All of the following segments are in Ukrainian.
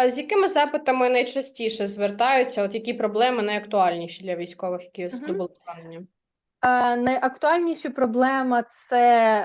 А з якими запитами найчастіше звертаються? От які проблеми найактуальніші для військових, які Мгм. здобули поранення? Е, Найактуальніша проблема це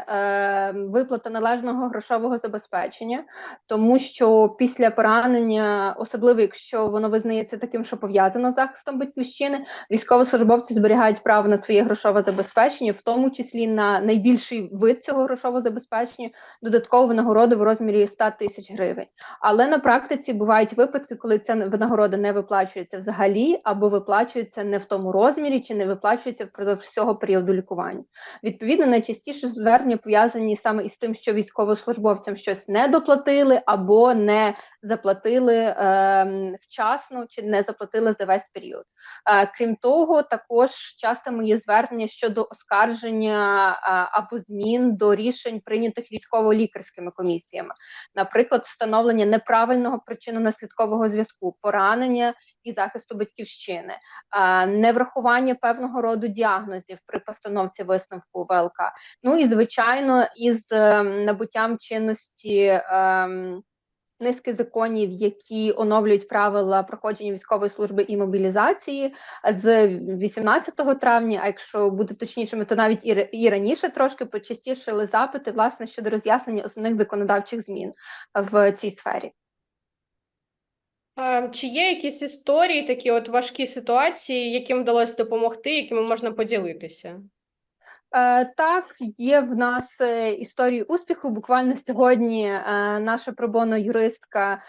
е, виплата належного грошового забезпечення, тому що після поранення, особливо якщо воно визнається таким, що пов'язано з захистом батьківщини, військовослужбовці зберігають право на своє грошове забезпечення, в тому числі на найбільший вид цього грошового забезпечення, додаткову винагороду в розмірі 100 тисяч гривень. Але на практиці бувають випадки, коли ця винагорода не виплачується взагалі, або виплачується не в тому розмірі, чи не виплачується впродовж всього періоду лікування. Відповідно, найчастіше звернення пов'язані саме із тим, що військовослужбовцям щось не доплатили або не заплатили е, вчасно чи не заплатили за весь період. Е, крім того, також часто є звернення щодо оскарження е, або змін до рішень, прийнятих військово-лікарськими комісіями, наприклад, встановлення неправильного причинно-наслідкового зв'язку, поранення і захисту батьківщини, е, неврахування певного роду діагнозів при постановці висновку ВЛК. Ну і звичайно, із е, набуттям чинності. ем, Низки законів, які оновлюють правила проходження військової служби і мобілізації з 18 травня. А якщо бути точнішими, то навіть і раніше трошки почастішили запити власне щодо роз'яснення основних законодавчих змін в цій сфері. А, Чи є якісь історії, такі от важкі ситуації, яким вдалося допомогти, якими можна поділитися? Е, Так, є в нас е, історії успіху. Буквально сьогодні е, наша пробоно юристка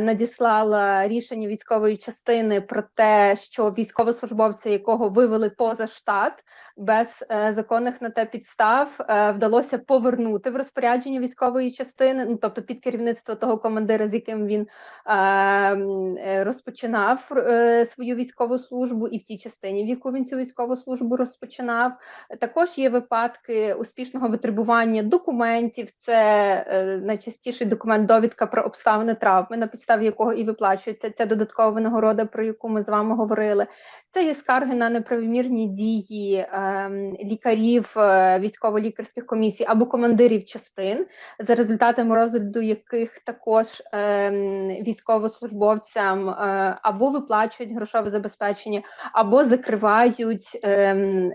надіслала рішення військової частини про те, що військовослужбовця, якого вивели поза штат без е, законних на те підстав, е, вдалося повернути в розпорядження військової частини, ну тобто під керівництво того командира, з яким він е, розпочинав свою військову службу, і в тій частині, в яку він цю військову службу розпочинав. Також є випадки успішного витребування документів. Це найчастіший документ довідка про обставини травми, на підставі якого і виплачується ця додаткова винагорода, про яку ми з вами говорили. Це є скарги на неправомірні дії лікарів е, військово-лікарських комісій або командирів частин, за результатами розгляду яких також ем, військовослужбовцям е, або виплачують грошове забезпечення, або закривають ем,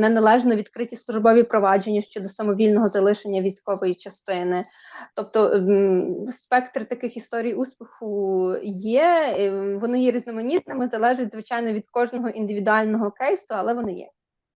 неналежно відкриті службові провадження щодо самовільного залишення військової частини. Тобто ем, спектр таких історій успіху є, ем, вони є різноманітними, залежить звичайно від кожного індивідуального кейсу, але вони є.